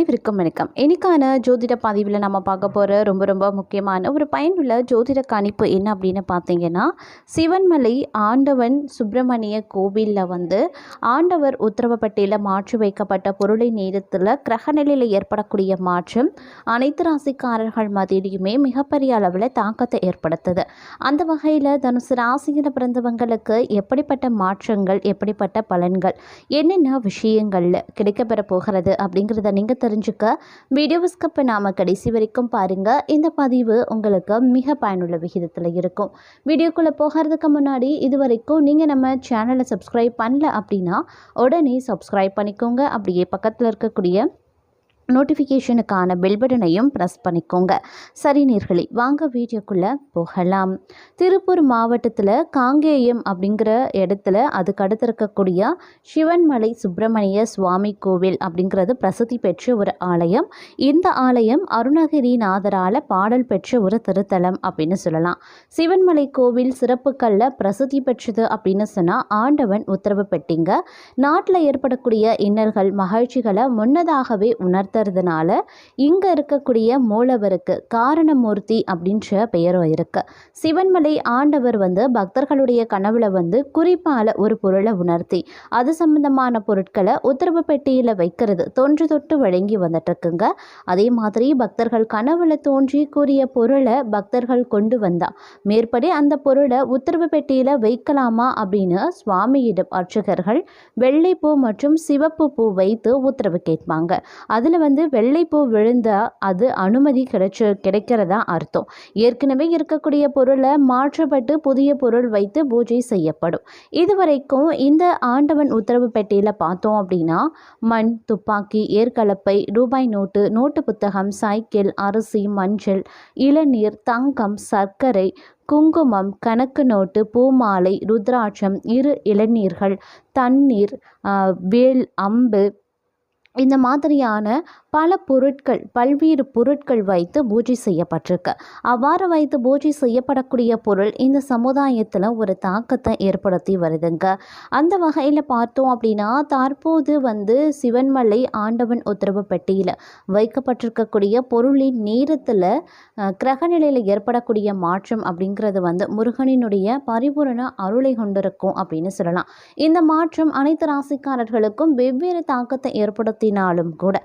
அனைவருக்கும் வணக்கம். இன்னைக்கான ஜோதிட பதிவில் நம்ம பார்க்க போகிற ரொம்ப ரொம்ப முக்கியமான ஒரு பயனுள்ள ஜோதிட கணிப்பு என்ன அப்படின்னு பார்த்தீங்கன்னா சிவன்மலை ஆண்டவன் சுப்பிரமணிய கோவிலில் வந்து ஆண்டவர் உத்தரவப்பட்டியில் மாற்றி வைக்கப்பட்ட பொருளை நேரத்தில் கிரகநிலையில் ஏற்படக்கூடிய மாற்றம் அனைத்து ராசிக்காரர்கள் மத்தியிலையுமே மிகப்பெரிய அளவில் தாக்கத்தை ஏற்படுத்துது. அந்த வகையில் தனுசு ராசியில் பிறந்தவங்களுக்கு எப்படிப்பட்ட மாற்றங்கள் எப்படிப்பட்ட பலன்கள் என்னென்ன விஷயங்களில் கிடைக்கப்பெற போகிறது அப்படிங்கிறத நீங்கள் தெரிஞ்சுக்க வீடியோவை ஸ்கிப் பண்ணாமல் கடைசி வரைக்கும் பாருங்கள் இந்த பதிவு உங்களுக்கு மிக பயனுள்ள விகிதத்தில் இருக்கும். வீடியோக்குள்ளே போகிறதுக்கு முன்னாடி இது வரைக்கும் நீங்கள் நம்ம சேனலை சப்ஸ்கிரைப் பண்ணல அப்படின்னா உடனே சப்ஸ்கிரைப் பண்ணிக்கோங்க. அப்படியே பக்கத்தில் இருக்கக்கூடிய நோட்டிஃபிகேஷனுக்கான பெல் பட்டனையும் ப்ரெஸ் பண்ணிக்கோங்க. சரி நேர்களே வாங்க வீடியோக்குள்ளே போகலாம். திருப்பூர் மாவட்டத்தில் காங்கேயம் அப்படிங்கிற இடத்துல அதுக்கு அடுத்து இருக்கக்கூடிய சிவன்மலை சுப்பிரமணிய சுவாமி கோவில் அப்படிங்கிறது பிரசித்தி பெற்ற ஒரு ஆலயம். இந்த ஆலயம் அருணகிரிநாதரால் பாடல் பெற்ற ஒரு திருத்தலம் அப்படின்னு சொல்லலாம். சிவன்மலை கோவில் சிறப்புகளில் பிரசித்தி பெற்றது அப்படின்னு சொன்னால் ஆண்டவன் உத்தரவு பெட்டிங்க நாட்டில் ஏற்படக்கூடிய இன்னல்கள் மகிழ்ச்சிகளை முன்னதாகவே உணர்த்த இருக்கிறதுனால இங்கே இருக்கக்கூடிய மூலவருக்கு காரணமூர்த்தி அப்படின்ற பெயரும் இருக்கு. சிவன்மலை ஆண்டவர் வந்து பக்தர்களுடைய கனவுல வந்து குறிப்பால ஒரு பொருளை உணர்த்தி அது சம்பந்தமான பொருட்களை உத்தரவு பெட்டியில் வைக்கிறது தொன்று தொட்டு வழங்கி வந்துட்டு இருக்குங்க அதே மாதிரி பக்தர்கள் கனவுல தோன்றி கூறிய பொருளை பக்தர்கள் கொண்டு வந்தா மேற்படி அந்த பொருளை உத்தரவு பெட்டியில் வைக்கலாமா அப்படின்னு சுவாமியிடம் அர்ச்சகர்கள் வெள்ளைப்பூ மற்றும் சிவப்பு பூ வைத்து உத்தரவு கேட்பாங்க. அதில் வந்து வந்து வெள்ளைப்பூ விழுந்தால் அது அனுமதி கிடைச்ச கிடைக்கிறதா அர்த்தம். ஏற்கனவே இருக்கக்கூடிய பொருளை மாற்றப்பட்டு புதிய பொருள் வைத்து பூஜை செய்யப்படும். இதுவரைக்கும் இந்த ஆண்டவன் உத்தரவு பெட்டியில் பார்த்தோம் அப்படின்னா மண் துப்பாக்கி ஏற்கலப்பை ரூபாய் நோட்டு நோட்டு புத்தகம் சைக்கிள் அரிசி மஞ்சள் இளநீர் தங்கம் சர்க்கரை குங்குமம் கணக்கு நோட்டு பூமாலை ருத்ராட்சம் இரு இளநீர்கள் தண்ணீர் வேல் அம்பு இந்த மாதிரியான பல பொருட்கள் பல்வேறு பொருட்கள் வைத்து பூஜை செய்யப்பட்டிருக்கு. அவ்வாறு வைத்து பூஜை செய்யப்படக்கூடிய பொருள் இந்த சமுதாயத்தில் ஒரு தாக்கத்தை ஏற்படுத்தி வருதுங்க. அந்த வகையில் பார்த்தோம் அப்படின்னா தற்போது வந்து சிவன்மலை ஆண்டவன் உத்தரவு பெட்டியில் வைக்கப்பட்டிருக்கக்கூடிய பொருளின் நேரத்தில் கிரகநிலையில் ஏற்படக்கூடிய மாற்றம் அப்படிங்கிறது வந்து முருகனினுடைய பரிபூரண அருளை கொண்டிருக்கும் அப்படின்னு சொல்லலாம். இந்த மாற்றம் அனைத்து ராசிக்காரர்களுக்கும் வெவ்வேறு தாக்கத்தை ஏற்படுத்தினாலும் கூட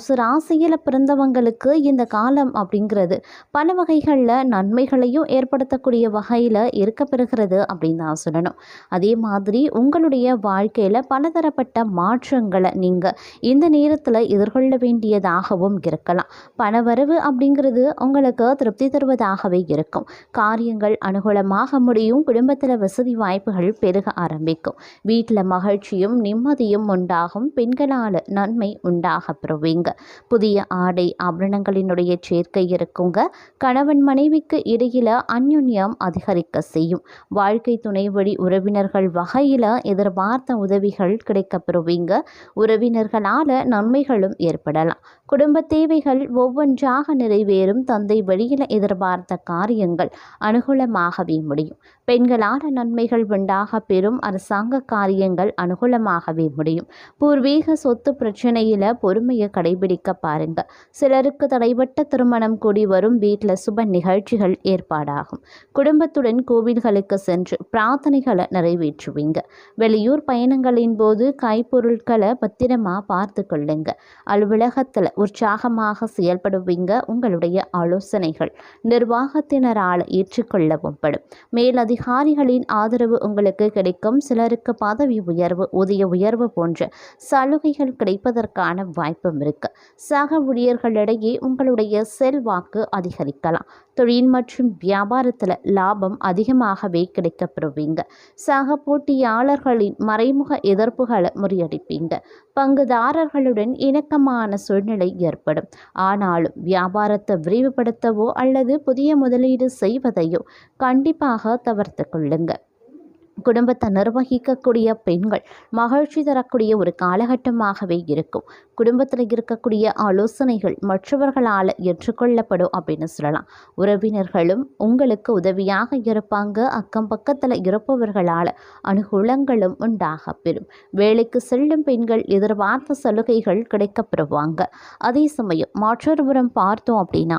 தனுசு ராசியில் பிறந்தவங்களுக்கு இந்த காலம் அப்படிங்கிறது பல வகைகளில் நன்மைகளையும் ஏற்படுத்தக்கூடிய வகையில் இருக்க பெறுகிறது அப்படின்னு தான் சொல்லணும். அதே மாதிரி உங்களுடைய வாழ்க்கையில் பலதரப்பட்ட மாற்றங்களை நீங்கள் இந்த நேரத்தில் எதிர்கொள்ள வேண்டியதாகவும் இருக்கலாம். பணவரவு அப்படிங்கிறது உங்களுக்கு திருப்தி தருவதாகவே இருக்கும். காரியங்கள் அனுகூலமாக முடியும் குடும்பத்தில் வசதி வாய்ப்புகள் பெருக ஆரம்பிக்கும். வீட்டில் மகிழ்ச்சியும் நிம்மதியும் உண்டாகும் பெண்களால் நன்மை உண்டாக பெறுவீங்க. புதிய ஆடை ஆபரணங்களினுடைய சேர்க்கை இருக்குங்க. கணவன் மனைவிக்கு இடையில அந்யுன்யம் அதிகரிக்க செய்யும். வாழ்க்கை துணை வழி உறவினர்கள் வகையில் எதிர்பார்த்த உதவிகள் கிடைக்க பெறுவீங்க உறவினர்களால் நன்மைகளும் ஏற்படலாம். குடும்ப தேவைகள் ஒவ்வொன்றாக நிறைவேறும் தந்தை வழியில் எதிர்பார்த்த காரியங்கள் அனுகூலமாகவே முடியும். பெண்களால் நன்மைகள் உண்டாக பெறும் அரசாங்க காரியங்கள் அனுகூலமாகவே முடியும். பூர்வீக சொத்து பிரச்சனையில் பொறுமையை கடைபிடிக்க பாருங்க. சிலருக்கு தடைபட்ட திருமணம் கூடி வரும் வீட்டில் சுப நிகழ்ச்சிகள் ஏற்பாடாகும். குடும்பத்துடன் கோவில்களுக்கு சென்று பிரார்த்தனைகளை நிறைவேற்றுவீங்க. வெளியூர் பயணங்களின் போது கைப்பொருட்களை பத்திரமா பார்த்து கொள்ளுங்க. அலுவலகத்தில் உற்சாகமாக செயல்படுவீங்க உங்களுடைய ஆலோசனைகள் நிர்வாகத்தினரால் ஏற்றுக்கொள்ளவும் படும். மேலதிகாரிகளின் ஆதரவு உங்களுக்கு கிடைக்கும். சிலருக்கு பதவி உயர்வு ஊதிய உயர்வு போன்ற சலுகைகள் கிடைப்பதற்கான வாய்ப்பும் இருக்கு. சக ஊழியர்களிடையே உங்களுடைய செல்வாக்கு அதிகரிக்கலாம். தொழில் மற்றும் வியாபாரத்தில் லாபம் அதிகமாகவே கிடைக்கப்பெறுவீங்க சக போட்டியாளர்களின் மறைமுக எதிர்ப்புகளை முறியடிப்பீங்க. பங்குதாரர்களுடன் இணக்கமான சூழ்நிலை ஏற்படும். ஆனாலும் வியாபாரத்தை விரிவுபடுத்தவோ அல்லது புதிய முதலீடு செய்வதையோ கண்டிப்பாக தவிர்த்து கொள்ளுங்கள் குடும்பத்தை நிர்வகிக்கக்கூடிய பெண்கள் மகிழ்ச்சி தரக்கூடிய ஒரு காலகட்டமாகவே இருக்கும். குடும்பத்தில் இருக்கக்கூடிய ஆலோசனைகள் மற்றவர்களால் ஏற்றுக்கொள்ளப்படும் அப்படின்னு சொல்லலாம். உறவினர்களும் உங்களுக்கு உதவியாக இருப்பாங்க. அக்கம் பக்கத்தில் இருப்பவர்களால் அனுகூலங்களும் உண்டாக பெறும். வேலைக்கு செல்லும் பெண்கள் எதிர்பார்த்த சலுகைகள் கிடைக்கப்பெறுவாங்க அதே சமயம் மற்றொரு புறம் பார்த்தோம் அப்படின்னா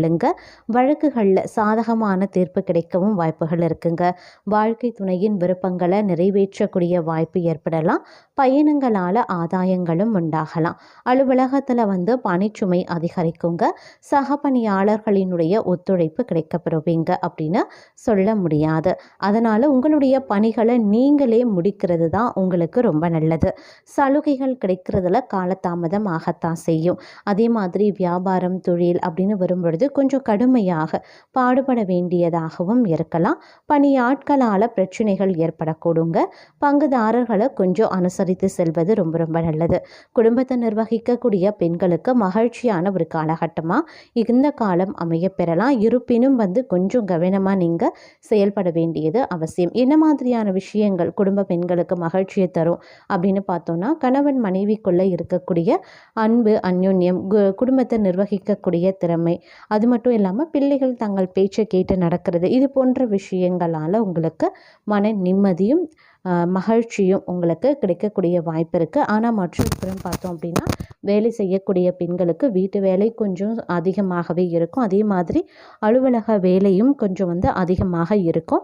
கொள்ளுங்க. வழக்குகளில் சாதகமான தீர்ப்பு கிடைக்கவும் வாய்ப்புகள் இருக்குங்க. வாழ்க்கை துணையின் விருப்பங்களை நிறைவேற்றக்கூடிய வாய்ப்பு ஏற்படலாம். பயணங்களால் ஆதாயங்களும் உண்டாகலாம். அலுவலகத்தில் வந்து பணிச்சுமை அதிகரிக்குங்க. சக பணியாளர்களினுடைய ஒத்துழைப்பு கிடைக்கப்பெறுவீங்க அப்படின்னு சொல்ல முடியாது. அதனால் உங்களுடைய பணிகளை நீங்களே முடிக்கிறது தான் உங்களுக்கு ரொம்ப நல்லது. சலுகைகள் கிடைக்கிறதுல காலதாமதம் ஆகத்தான் செய்யும். அதே மாதிரி வியாபாரம் தொழில் அப்படின்னு வரும்பொழுது கொஞ்சம் கடுமையாக பாடுபட வேண்டியதாகவும் இருக்கலாம். பணியாட்களால் பிரச்சனைகள் ஏற்படக்கூடுங்க. பங்குதாரர்களை கொஞ்சம் அனுசரி அனுசரித்து செல்வது ரொம்ப ரொம்ப நல்லது. குடும்பத்தை நிர்வகிக்கக்கூடிய பெண்களுக்கு மகிழ்ச்சியான ஒரு காலகட்டமாக இந்த காலம் அமைய பெறலாம் இருப்பினும் வந்து கொஞ்சம் கவனமாக நீங்கள் செயல்பட வேண்டியது அவசியம். என்ன மாதிரியான விஷயங்கள் குடும்ப பெண்களுக்கு மகிழ்ச்சியை தரும் அப்படின்னு பார்த்தோன்னா கணவன் மனைவிக்குள்ளே இருக்கக்கூடிய அன்பு அந்யோன்யம் கு- குடும்பத்தை நிர்வகிக்கக்கூடிய திறமை அது மட்டும் இல்லாமல் பிள்ளைகள் தங்கள் பேச்சை கேட்டு நடக்கிறது இது போன்ற விஷயங்களால் உங்களுக்கு மன நிம்மதியும் மகிழ்ச்சியும் உங்களுக்கு கிடைக்கக்கூடிய வாய்ப்பு இருக்குது ஆனால் மற்றொரு பார்த்தோம் அப்படின்னா வேலை செய்யக்கூடிய பெண்களுக்கு வீட்டு வேலை கொஞ்சம் அதிகமாகவே இருக்கும். அதே மாதிரி அலுவலக வேலையும் கொஞ்சம் வந்து அதிகமாக இருக்கும்.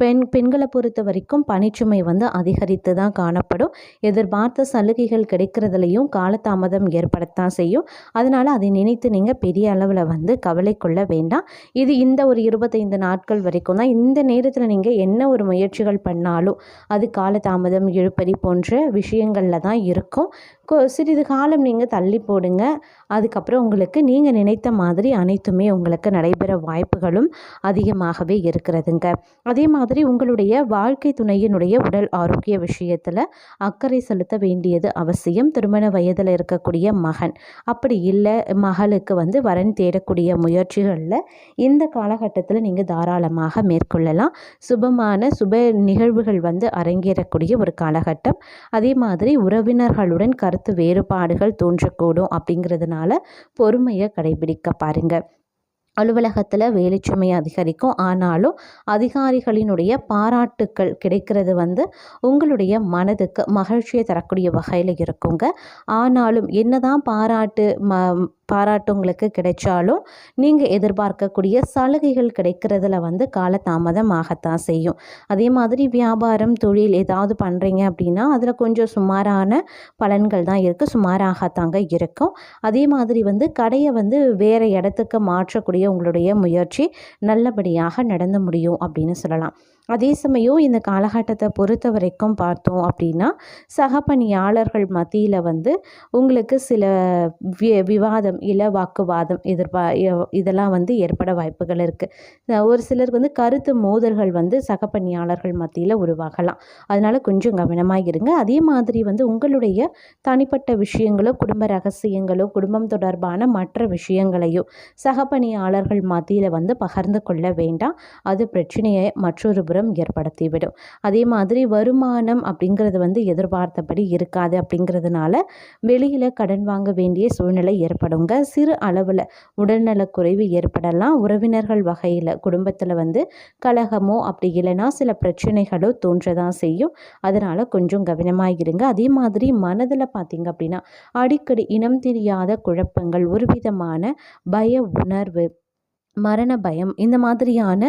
பெண் பெண்களை பொறுத்த வரைக்கும் பணிச்சுமை வந்து அதிகரித்து தான் காணப்படும். எதிர்பார்த்த சலுகைகள் கிடைக்கிறதுலையும் காலதாமதம் ஏற்படத்தான் செய்யும். அதனால் அதை நினைத்து நீங்கள் பெரிய அளவில் வந்து கவலை கொள்ள வேண்டாம். இது இந்த ஒரு இருபத்தைந்து நாட்கள் வரைக்கும் தான். இந்த நேரத்தில் நீங்கள் என்ன ஒரு முயற்சிகள் பண்ணாலும் அது காலதாமதம் இழுப்பறி போன்ற விஷயங்களில் தான் இருக்கும். சிறிது காலம் நீங்கள் தள்ளி போடுங்க. அதுக்கப்புறம் உங்களுக்கு நீங்கள் நினைத்த மாதிரி அனைத்துமே உங்களுக்கு நடைபெற வாய்ப்புகளும் அதிகமாகவே இருக்கிறதுங்க. அதே மாதிரி உங்களுடைய வாழ்க்கை துணையினுடைய உடல் ஆரோக்கிய விஷயத்தில் அக்கறை செலுத்த வேண்டியது அவசியம். திருமண வயதில் இருக்கக்கூடிய மகன். அப்படி இல்லை மகளுக்கு வந்து வரன் தேடக்கூடிய முயற்சிகளில் இந்த காலகட்டத்தில் நீங்கள் தாராளமாக மேற்கொள்ளலாம். சுபமான சுப நிகழ்வுகள் வந்து அரங்கேறக்கூடிய ஒரு காலகட்டம். அதே மாதிரி உறவினர்களுடன் கருத்து வேறுபாடுகள் தோன்றக்கூடும் அப்படிங்கிறதுனால பொறுமையை கடைபிடிக்க பாருங்க. அலுவலகத்தில் வேலைச்சுமை அதிகரிக்கும். ஆனாலும் அதிகாரிகளினுடைய பாராட்டுக்கள் கிடைக்கிறது வந்து உங்களுடைய மனதுக்கு மகிழ்ச்சியை தரக்கூடிய வகையில் இருக்குங்க. ஆனாலும் என்னதான் பாராட்டு ம பாராட்டு உங்களுக்கு கிடைச்சாலும் நீங்கள் எதிர்பார்க்கக்கூடிய சலுகைகள் கிடைக்கிறதுல வந்து காலதாமதம் ஆகத்தான் செய்யும். அதே மாதிரி வியாபாரம் தொழில் ஏதாவது பண்ணுறீங்க அப்படின்னா அதில் கொஞ்சம் சுமாரான பலன்கள் தான் இருக்குது சுமாராகத்தாங்க இருக்கும். அதே மாதிரி வந்து கடையை வந்து வேறு இடத்துக்கு மாற்றக்கூடிய உங்களுடைய முயற்சி நல்லபடியாக நடந்து முடியும் அப்படின்னு சொல்லலாம். அதே சமயம் இந்த காலகட்டத்தை பொறுத்த வரைக்கும் பார்த்தோம் அப்படின்னா சகப்பணியாளர்கள் மத்தியில் வந்து உங்களுக்கு சில வி விவாதம் இல்லை வாக்குவாதம் எதிர்பா இதெல்லாம் வந்து ஏற்பட வாய்ப்புகள் இருக்குது ஒரு சிலருக்கு வந்து கருத்து மோதல்கள் வந்து சகப்பணியாளர்கள் மத்தியில் உருவாகலாம். அதனால் கொஞ்சம் கவனமாக இருங்க. அதே மாதிரி வந்து உங்களுடைய தனிப்பட்ட விஷயங்களோ குடும்ப ரகசியங்களோ குடும்பம் தொடர்பான மற்ற விஷயங்களையோ சகப்பணியாளர்கள் மத்தியில் வந்து பகிர்ந்து கொள்ள வேண்டாம். அது பிரச்சனையை மற்றொரு புறம் ஏற்படுத்திவிடும். அதே மாதிரி வருமானம் அப்படிங்கிறது வந்து எதிர்பார்த்தபடி இருக்காது அப்படிங்கிறதுனால வெளியில் கடன் வாங்க வேண்டிய சூழ்நிலை ஏற்படுங்க. சிறு அளவில் உடல்நலக்குறைவு ஏற்படலாம். உறவினர்கள் வகையில் குடும்பத்தில் வந்து கலகமோ அப்படி இல்லைன்னா சில பிரச்சனைகளோ தோன்றதான் செய்யும். அதனால் கொஞ்சம் கவனமாக இருங்க. அதே மாதிரி மனதில் பார்த்தீங்க அப்படின்னா அடிக்கடி இனம் தெரியாத குழப்பங்கள் ஒரு விதமான பய உணர்வு மரண பயம் இந்த மாதிரியான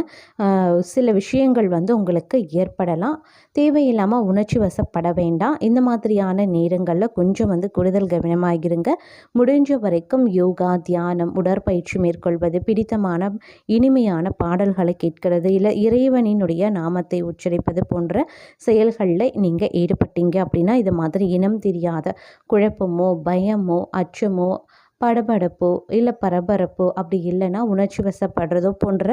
சில விஷயங்கள் வந்து உங்களுக்கு ஏற்படலாம். தேவையில்லாமல் உணர்ச்சி வசப்பட வேண்டாம். இந்த மாதிரியான நேரங்களில் கொஞ்சம் வந்து கூடுதல் கவனமாக இருங்க முடிஞ்ச வரைக்கும் யோகா தியானம் உடற்பயிற்சி மேற்கொள்வது பிடித்தமான இனிமையான பாடல்களை கேட்கிறது இல்லை இறைவனினுடைய நாமத்தை உச்சரிப்பது போன்ற செயல்களில் நீங்கள் ஈடுபட்டீங்க அப்படின்னா இது மாதிரி இனம் தெரியாத குழப்பமோ பயமோ அச்சமோ படபடப்போ இல்லை பரபரப்போ அப்படி இல்லைன்னா உணர்ச்சி வசப்படுறதோ போன்ற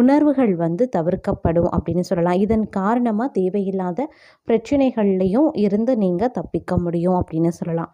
உணர்வுகள் வந்து தவிர்க்கப்படும் அப்படின்னு சொல்லலாம். இதன் காரணமாக தேவையில்லாத பிரச்சனைகள்லையும் இருந்து நீங்கள் தப்பிக்க முடியும் அப்படின்னு சொல்லலாம்.